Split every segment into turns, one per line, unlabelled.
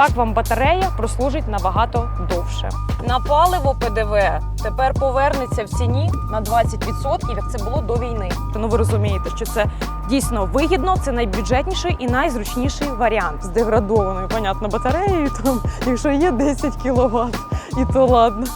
Так вам батарея прослужить набагато довше. На паливо ПДВ тепер повернеться в ціні на 20%, як це було до війни. Ну ви розумієте, що це дійсно вигідно, це найбюджетніший і найзручніший варіант з деградованою, понятно, батареєю. Там, якщо є 10 кВт, і то ладно.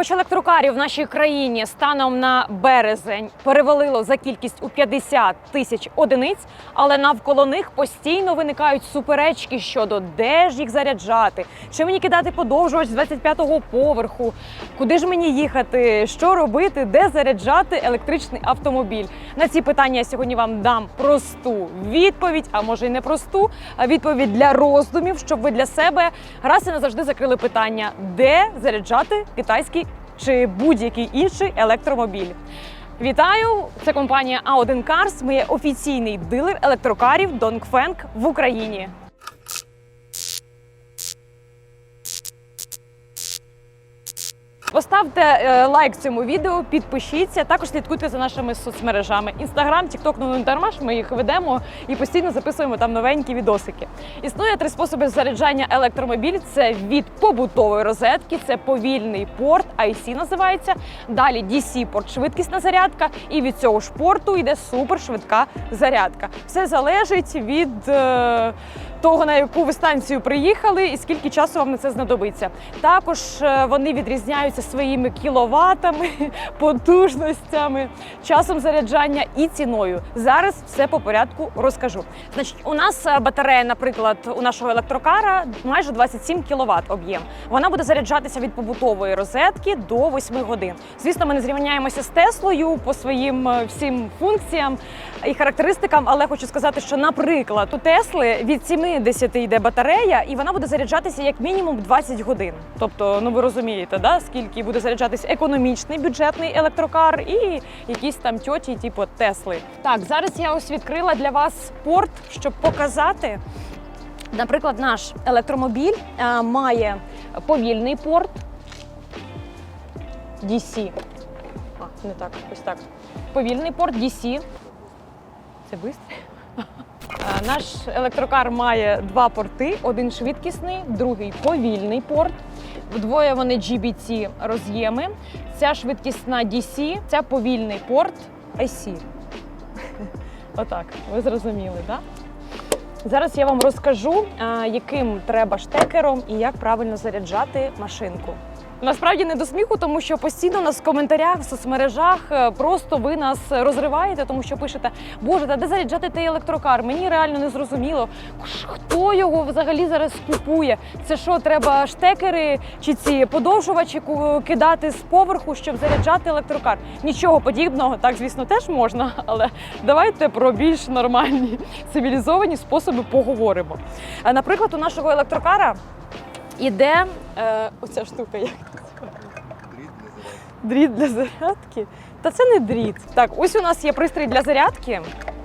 Хоч електрокарів в нашій країні станом на березень перевалило за кількість у 50 тисяч одиниць, але навколо них постійно виникають суперечки щодо де ж їх заряджати, чи мені кидати подовжувач з 25-го поверху, куди ж мені їхати, що робити, де заряджати електричний автомобіль. На ці питання я сьогодні вам дам просту відповідь, а може й не просту, а відповідь для роздумів, щоб ви для себе раз і назавжди закрили питання, де заряджати китайський чи будь-який інший електромобіль. Вітаю! Це компанія A1 Cars. Ми є офіційний дилер електрокарів Dongfeng в Україні. Поставте е, лайк цьому відео, підпишіться. Також слідкуйте за нашими соцмережами. Інстаграм, Тікток, ну Тармаш. Ми їх ведемо і постійно записуємо там новенькі відосики. Існує три способи заряджання електромобіль: це від побутової розетки, це повільний порт, IC називається. Далі DC порт, швидкісна зарядка. І від цього ж порту йде супершвидка зарядка. Все залежить від. е, того, на яку ви станцію приїхали, і скільки часу вам на це знадобиться. Також е, вони відрізняються своїми кіловатами, потужностями, часом заряджання і ціною. Зараз все по порядку розкажу. Значить, у нас е, батарея, наприклад, у нашого електрокара майже 27 кВт об'єм. Вона буде заряджатися від побутової розетки до 8 годин. Звісно, ми не зрівняємося з Теслою по своїм е, всім функціям і характеристикам, але хочу сказати, що, наприклад, у Тесли від 70 йде батарея, і вона буде заряджатися як мінімум 20 годин. Тобто, ну ви розумієте, да, скільки буде заряджатись економічний бюджетний електрокар і якісь там тьоті, типу Тесли. Так, зараз я ось відкрила для вас порт, щоб показати. Наприклад, наш електромобіль е, має повільний порт DC. А, не так, ось так. Повільний порт DC. Це швидко. Наш електрокар має два порти: один швидкісний, другий повільний порт. Вдвоє вони GBT роз'єми. Ця швидкісна DC, ця повільний порт IC. Отак, ви зрозуміли, так? Зараз я вам розкажу, яким треба штекером і як правильно заряджати машинку. Насправді не до сміху, тому що постійно нас в коментарях в соцмережах е, просто ви нас розриваєте, тому що пишете, боже, та де заряджати той електрокар? Мені реально не зрозуміло, хто його взагалі зараз купує. Це що, треба штекери чи ці подовжувачі кидати з поверху, щоб заряджати електрокар? Нічого подібного, так звісно, теж можна, але давайте про більш нормальні цивілізовані способи поговоримо. Е, Наприклад, у нашого електрокара іде е, оця штука, як Дріт для зарядки? Та це не дріт. Так, ось у нас є пристрій для зарядки,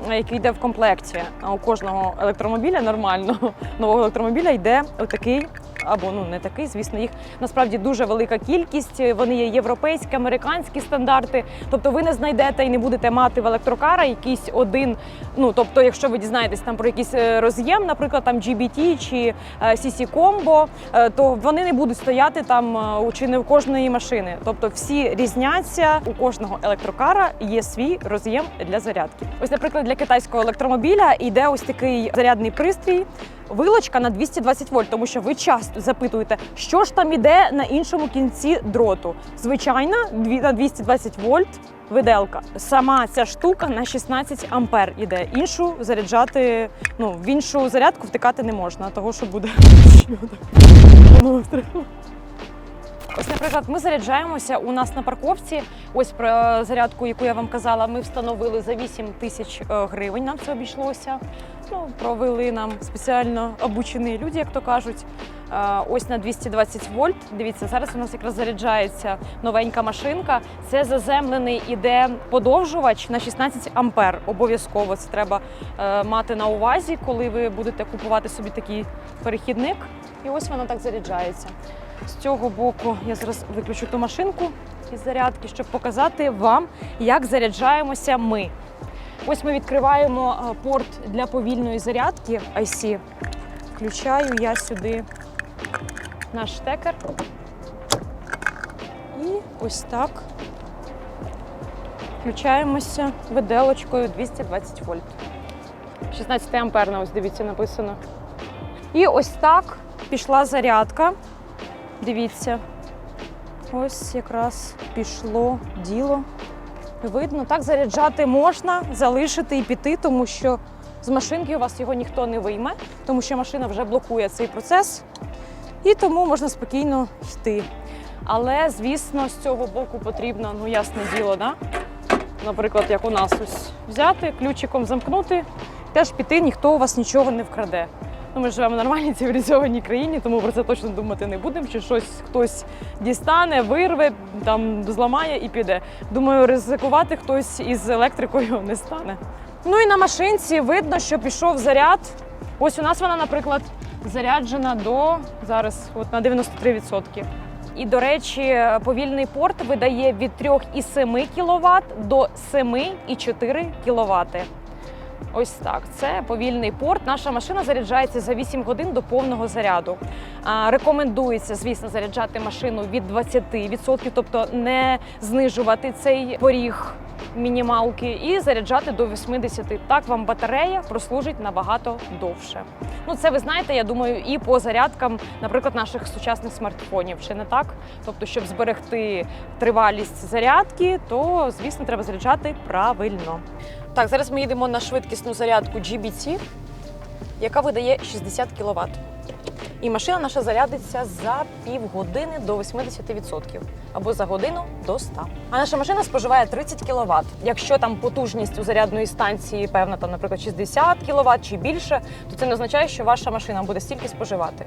який йде в комплекті. У кожного електромобіля нормального нового електромобіля йде отакий. Або ну не такий, звісно, їх насправді дуже велика кількість. Вони є європейські, американські стандарти. Тобто ви не знайдете і не будете мати в електрокара якийсь один. Ну тобто, якщо ви дізнаєтесь там про якийсь е, роз'єм, наприклад, там GBT чи е, CC Combo, е, то вони не будуть стояти там е, чи не в кожної машини. Тобто всі різняться у кожного електрокара є свій роз'єм для зарядки. Ось, наприклад, для китайського електромобіля йде ось такий зарядний пристрій. Вилочка на 220 вольт, тому що ви часто запитуєте, що ж там іде на іншому кінці дроту. Звичайна на 220 вольт виделка. Сама ця штука на 16 ампер іде. Іншу заряджати, ну в іншу зарядку втикати не можна, того що буде. Ось, наприклад, ми заряджаємося у нас на парковці. Ось про зарядку, яку я вам казала, ми встановили за 8 тисяч е, гривень. Нам це обійшлося. Ну, провели нам спеціально обучені люди, як то кажуть. Ось на 220 вольт. Дивіться, зараз у нас якраз заряджається новенька машинка. Це заземлений іде подовжувач на 16 ампер. Обов'язково це треба е, мати на увазі, коли ви будете купувати собі такий перехідник. І ось воно так заряджається. З цього боку я зараз виключу ту машинку із зарядки, щоб показати вам, як заряджаємося ми. Ось ми відкриваємо е, порт для повільної зарядки IC. Включаю я сюди наш штекер. І ось так включаємося виделочкою 220 вольт. 16 амперна, ось дивіться, написано. І ось так пішла зарядка. Дивіться. Ось якраз пішло діло. Видно, так заряджати можна, залишити і піти, тому що з машинки у вас його ніхто не вийме, тому що машина вже блокує цей процес. І тому можна спокійно йти. Але, звісно, з цього боку потрібно, ну ясне діло, да? наприклад, як у нас ось взяти, ключиком замкнути, теж піти, ніхто у вас нічого не вкраде. Ну, ми живемо в нормальній цивілізованій країні, тому про це точно думати не будемо. Чи щось хтось дістане, вирве, там зламає і піде. Думаю, ризикувати хтось із електрикою не стане. Ну і на машинці видно, що пішов заряд. Ось у нас вона, наприклад, заряджена до зараз, от на 93%. І, до речі, повільний порт видає від 3,7 кВт до 7,4 кВт. Ось так. Це повільний порт. Наша машина заряджається за 8 годин до повного заряду. Рекомендується, звісно, заряджати машину від 20%, тобто не знижувати цей поріг мінімалки, і заряджати до 80%. Так вам батарея прослужить набагато довше. Ну, це ви знаєте, я думаю, і по зарядкам, наприклад, наших сучасних смартфонів. Чи не так? Тобто, щоб зберегти тривалість зарядки, то звісно треба заряджати правильно. Так, зараз ми їдемо на швидкісну зарядку GBT, яка видає 60 кВт. І машина наша зарядиться за півгодини до 80% або за годину до 100. А наша машина споживає 30 кВт. Якщо там потужність у зарядної станції певна, там, наприклад, 60 кВт чи більше, то це не означає, що ваша машина буде стільки споживати.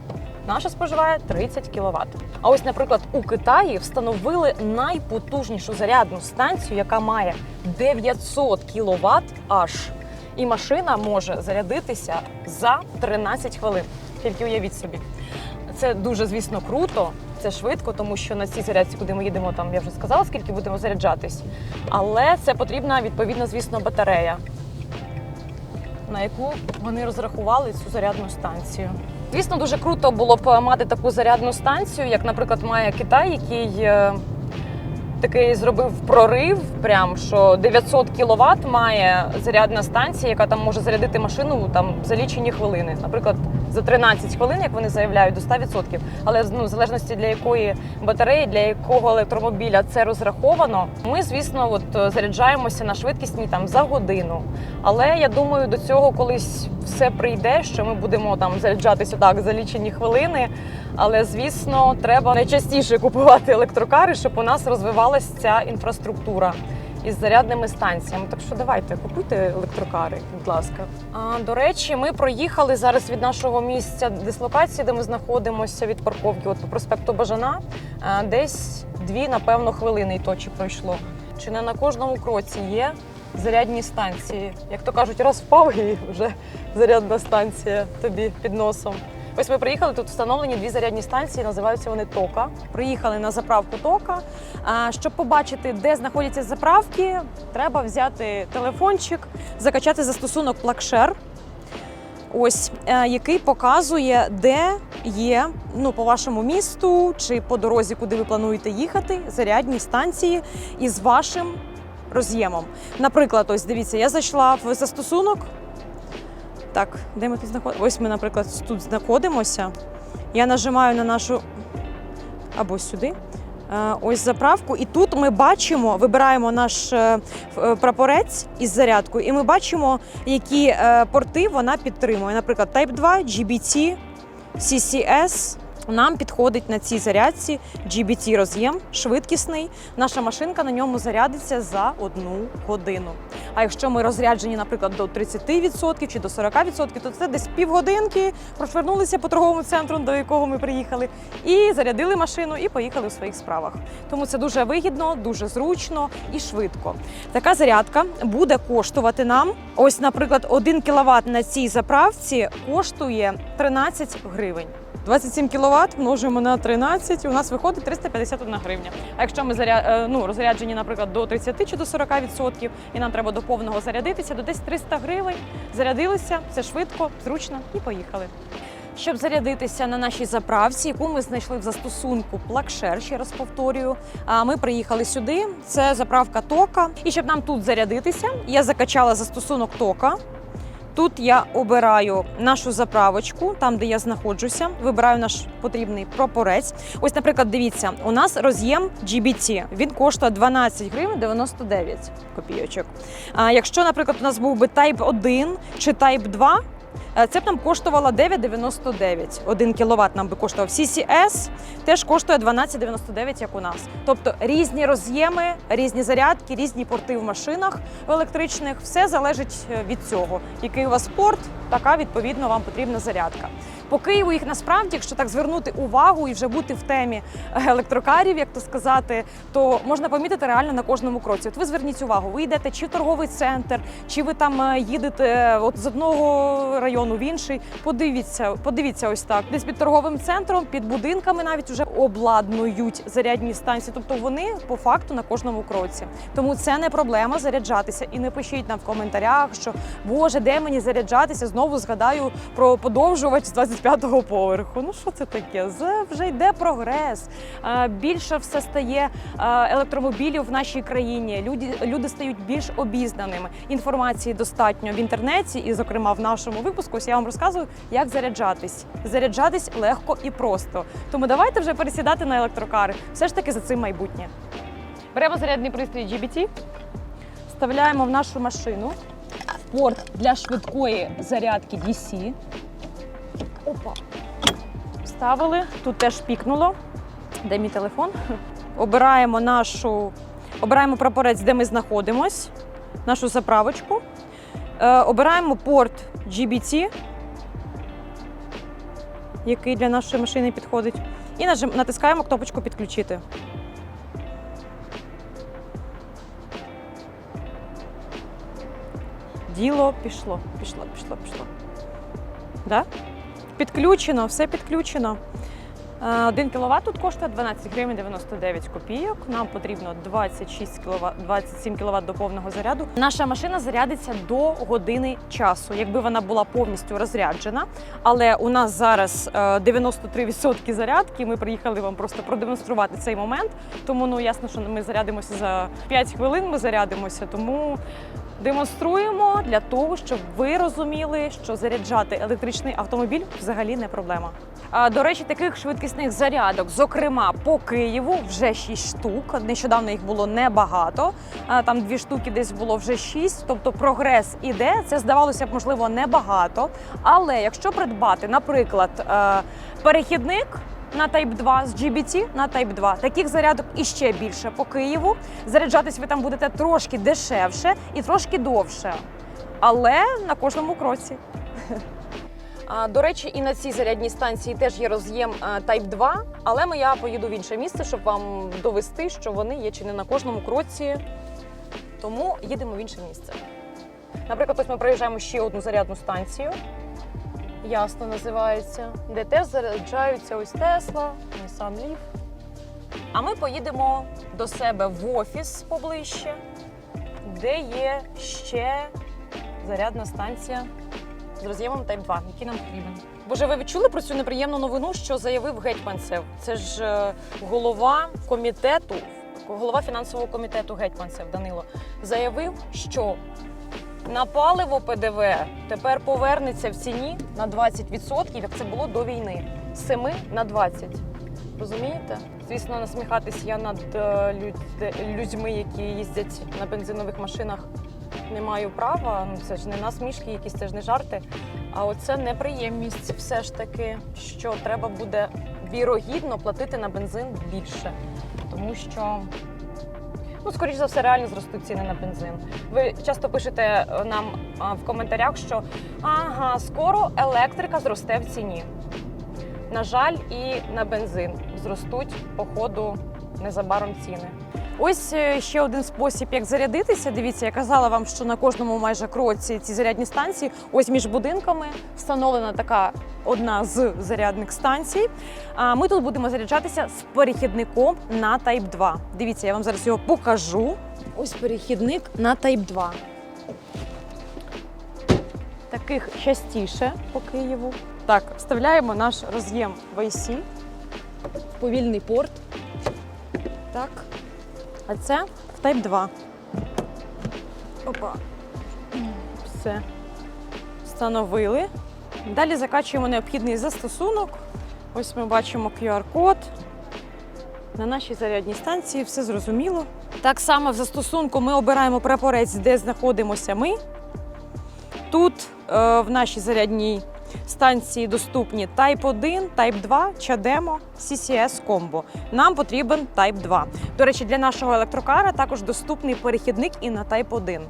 Наша споживає 30 кВт. А ось, наприклад, у Китаї встановили найпотужнішу зарядну станцію, яка має 900 кВт аж. І машина може зарядитися за 13 хвилин. Тільки уявіть собі. Це дуже, звісно, круто, це швидко, тому що на цій зарядці, куди ми їдемо, там я вже сказала, скільки будемо заряджатись. Але це потрібна відповідно, звісно, батарея, на яку вони розрахували цю зарядну станцію. Звісно, дуже круто було б мати таку зарядну станцію, як, наприклад, має Китай, який е, такий зробив прорив, прям що 900 кВт має зарядна станція, яка там може зарядити машину там за лічені хвилини. Наприклад, за 13 хвилин, як вони заявляють, до 100%. Але ну, в залежності для якої батареї, для якого електромобіля це розраховано, ми, звісно, от заряджаємося на швидкісній там за годину. Але я думаю, до цього колись все прийде, що ми будемо там заряджатися так за лічені хвилини. Але звісно, треба найчастіше купувати електрокари, щоб у нас розвивалася ця інфраструктура із зарядними станціями. Так що давайте купуйте електрокари, будь ласка. А, до речі, ми проїхали зараз від нашого місця дислокації, де ми знаходимося від парковки, от по проспекту Бажана, десь дві, напевно, хвилини і то чи пройшло. Чи не на кожному кроці є зарядні станції? Як то кажуть, раз впав і вже зарядна станція тобі під носом. Ось ми приїхали, тут встановлені дві зарядні станції, називаються вони Тока. Приїхали на заправку Тока. Щоб побачити, де знаходяться заправки, треба взяти телефончик, закачати застосунок PlugShare, ось е, який показує, де є ну, по вашому місту чи по дорозі, куди ви плануєте їхати, зарядні станції із вашим роз'ємом. Наприклад, ось дивіться, я зайшла в застосунок. Так, де ми тут знаходимося? Ось ми, наприклад, тут знаходимося. Я нажимаю на нашу або сюди. Е, Ось заправку, і тут ми бачимо, вибираємо наш е, е, прапорець із зарядкою, і ми бачимо, які порти вона підтримує. Наприклад, Type 2, GBT, CCS. Нам підходить на цій зарядці GBT роз'єм швидкісний. Наша машинка на ньому зарядиться за одну годину. А якщо ми розряджені, наприклад, до 30% чи до 40%, то це десь півгодинки прошвернулися по торговому центру, до якого ми приїхали, і зарядили машину і поїхали у своїх справах. Тому це дуже вигідно, дуже зручно і швидко. Така зарядка буде коштувати нам. Ось, наприклад, 1 кВт на цій заправці коштує 13 гривень. 27 кВт множимо на 13, у нас виходить 351 гривня. А якщо ми заря... е, ну, розряджені, наприклад, до 30 чи до 40%, і нам треба до повного зарядитися, то десь 300 гривень. Зарядилися, все швидко, зручно і поїхали. щоб зарядитися на нашій заправці, яку ми знайшли в застосунку Плакшер, ще раз повторюю. Ми приїхали сюди. Це заправка тока. І щоб нам тут зарядитися, я закачала застосунок тока. Тут я обираю нашу заправочку, там де я знаходжуся. Вибираю наш потрібний пропорець. Ось, наприклад, дивіться, у нас роз'єм GBT. Він коштує 12 гривень 99 копійочок. А якщо, наприклад, у нас був би Type 1 чи Type 2, е, це б нам коштувало 9,99. 1 кВт нам би коштував. CCS теж коштує 12,99, як у нас. Тобто різні роз'єми, різні зарядки, різні порти в машинах в електричних. Все залежить е, від цього. Який у вас порт, така відповідно вам потрібна зарядка. По Києву їх насправді, якщо так звернути увагу і вже бути в темі е, електрокарів, як то сказати, то можна помітити реально на кожному кроці. От ви зверніть увагу, ви йдете чи в торговий центр, чи ви там е, їдете е, от з одного району в інший. Подивіться, подивіться ось так. Десь під торговим центром, під будинками навіть вже обладнують зарядні станції. Тобто вони по факту на кожному кроці. Тому це не проблема заряджатися. І не пишіть нам в коментарях, що Боже, де мені заряджатися? Знову згадаю про подовжувач з 25-го поверху. Ну що це таке? З- Вже йде прогрес. Більше все стає електромобілів в нашій країні. Люди, люди стають більш обізнаними. Інформації достатньо в інтернеті, і, зокрема, в нашому випуску ось я вам розказую, як заряджатись. Заряджатись легко і просто. Тому давайте вже пересідати на електрокари. Все ж таки за цим майбутнє. Беремо зарядний пристрій GBT, вставляємо в нашу машину порт для швидкої зарядки DC. Опа. Вставили, тут теж пікнуло. Де мій телефон? Обираємо нашу, обираємо прапорець, де ми знаходимось, нашу заправочку. Е, обираємо порт GBT, який для нашої машини підходить. І нажим- натискаємо кнопочку підключити. Діло пішло, пішло, пішло, пішло. Да? Підключено, все підключено. Е, 1 кВт тут коштує 12 гривень 99 копійок. Нам потрібно 26 кВт, 27 кВт до повного заряду. Наша машина зарядиться до години часу, якби вона була повністю розряджена. Але у нас зараз е, 93% зарядки. Ми приїхали вам просто продемонструвати цей момент. Тому ну ясно, що ми зарядимося за 5 хвилин. Ми зарядимося, тому демонструємо для того, щоб ви розуміли, що заряджати електричний автомобіль взагалі не проблема. До речі, таких швидкісних зарядок, зокрема по Києву, вже 6 штук. Нещодавно їх було небагато. Там дві штуки десь було вже 6. Тобто прогрес іде. Це здавалося б, можливо, небагато. Але якщо придбати, наприклад, е, перехідник. На Type 2 з GBT на Type 2. Таких зарядок іще більше по Києву. Заряджатись ви там будете трошки дешевше і трошки довше. Але на кожному кроці. До речі, і на цій зарядній станції теж є роз'єм Type 2, але ми- я поїду в інше місце, щоб вам довести, що вони є чи не на кожному кроці. Тому їдемо в інше місце. Наприклад, ось ми проїжджаємо ще одну зарядну станцію. Ясно називається, де теж заряджаються ось Tesla, Nissan Leaf. А ми поїдемо до себе в офіс поближче, де є ще зарядна станція з роз'ємом Type 2, який нам потрібен. Боже, ви відчули про цю неприємну новину, що заявив Гетьманцев? Це ж е, голова комітету, голова фінансового комітету Гетьманцев Данило заявив, що на паливо ПДВ тепер повернеться в ціні на 20%, як це було до війни. З 7 на 20. Розумієте? Звісно, насміхатись я над е, люд- людьми, які їздять на бензинових машинах, не маю права. Ну це ж не насмішки, якісь це ж не жарти. А оце неприємність, все ж таки, що треба буде вірогідно платити на бензин більше, тому що. Ну, скоріш за все, реально зростуть ціни на бензин. Ви часто пишете е, нам в коментарях, що ага, скоро електрика зросте в ціні. На жаль, і на бензин зростуть по ходу незабаром ціни. Ось е, ще один спосіб, як зарядитися. Дивіться, я казала вам, що на кожному майже кроці ці зарядні станції. Ось між будинками встановлена така одна з зарядних станцій. А ми тут будемо заряджатися з перехідником на Type 2. Дивіться, я вам зараз його покажу. Ось перехідник на Type 2. Таких частіше по Києву. Так, вставляємо наш роз'єм IC, повільний порт. Так. А це в Type 2. Опа. Все. Встановили. Далі закачуємо необхідний застосунок. Ось ми бачимо QR-код. На нашій зарядній станції все зрозуміло. Так само в застосунку ми обираємо прапорець, де знаходимося ми. Тут е, в нашій зарядній станції доступні Type 1, Type 2, CHAdeMO, CCS Combo. Нам потрібен Type 2. До речі, для нашого електрокара також доступний перехідник і на Type 1.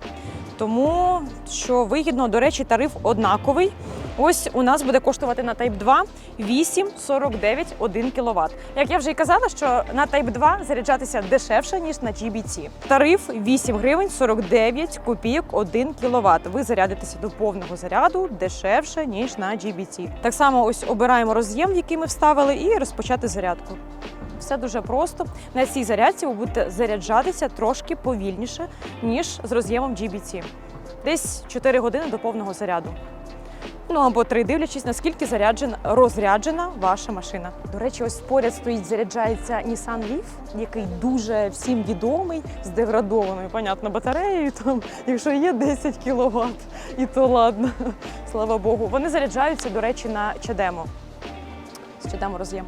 Тому що вигідно, до речі, тариф однаковий. Ось у нас буде коштувати на Type 2 8,49 1 кВт. Як я вже і казала, що на Type 2 заряджатися дешевше, ніж на GBT. Тариф 8 гривень 49 копійок 1 кВт. Ви зарядитеся до повного заряду дешевше, ніж на GBT. Так само ось обираємо роз'єм, який ми вставили, і розпочати зарядку. Все дуже просто. На цій зарядці ви будете заряджатися трошки повільніше, ніж з роз'ємом GBT. Десь 4 години до повного заряду. Ну або три, дивлячись, наскільки заряджена, розряджена ваша машина. До речі, ось поряд стоїть, заряджається Nissan Leaf, який дуже всім відомий, з деградованою, понятно, батареєю. Там, якщо є 10 кВт, і то ладно, слава Богу. Вони заряджаються, до речі, на чадемо. З чадемо роз'єм.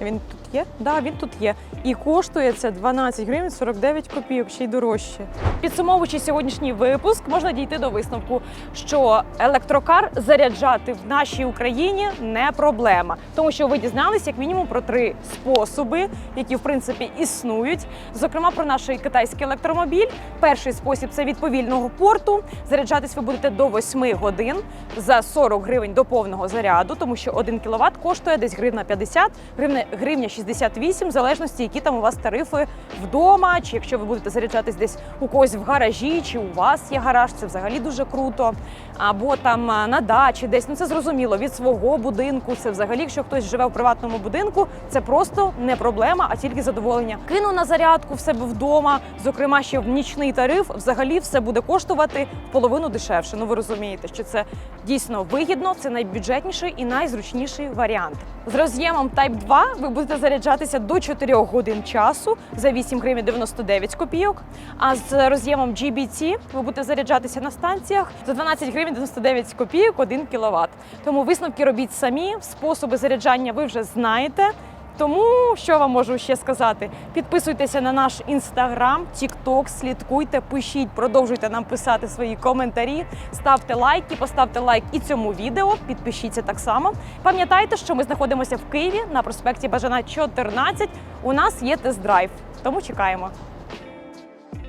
Він є? Так, да, він тут є. І коштує це 12 гривень 49 копійок, ще й дорожче. Підсумовуючи сьогоднішній випуск, можна дійти до висновку, що електрокар заряджати в нашій Україні не проблема, тому що ви дізналися як мінімум про три способи, які в принципі існують. Зокрема, про наш китайський електромобіль. Перший спосіб це від повільного порту. Заряджатись ви будете до 8 годин за 40 гривень до повного заряду, тому що 1 кВт коштує десь гривна 50, гривня, гривня 68, в залежності, які там у вас тарифи вдома, чи якщо ви будете заряджатись десь у когось в гаражі, чи у вас є гараж, це взагалі дуже круто. Або там на дачі десь, ну це зрозуміло, від свого будинку. Це взагалі, якщо хтось живе в приватному будинку, це просто не проблема, а тільки задоволення. Кину на зарядку в себе вдома, зокрема, ще в нічний тариф, взагалі все буде коштувати в половину дешевше. Ну ви розумієте, що це дійсно вигідно, це найбюджетніший і найзручніший варіант. З роз'ємом Type 2 ви будете заряджатися до 4 годин часу за 8 гривень 99 копійок. А з роз'ємом GBT ви будете заряджатися на станціях за 12 гривень 99 копійок 1 кВт. Тому висновки робіть самі, способи заряджання ви вже знаєте. Тому що вам можу ще сказати? Підписуйтеся на наш інстаграм, тікток, слідкуйте, пишіть, продовжуйте нам писати свої коментарі, ставте лайки, поставте лайк і цьому відео. Підпишіться так само. Пам'ятайте, що ми знаходимося в Києві на проспекті Бажана 14. У нас є тест-драйв, тому чекаємо.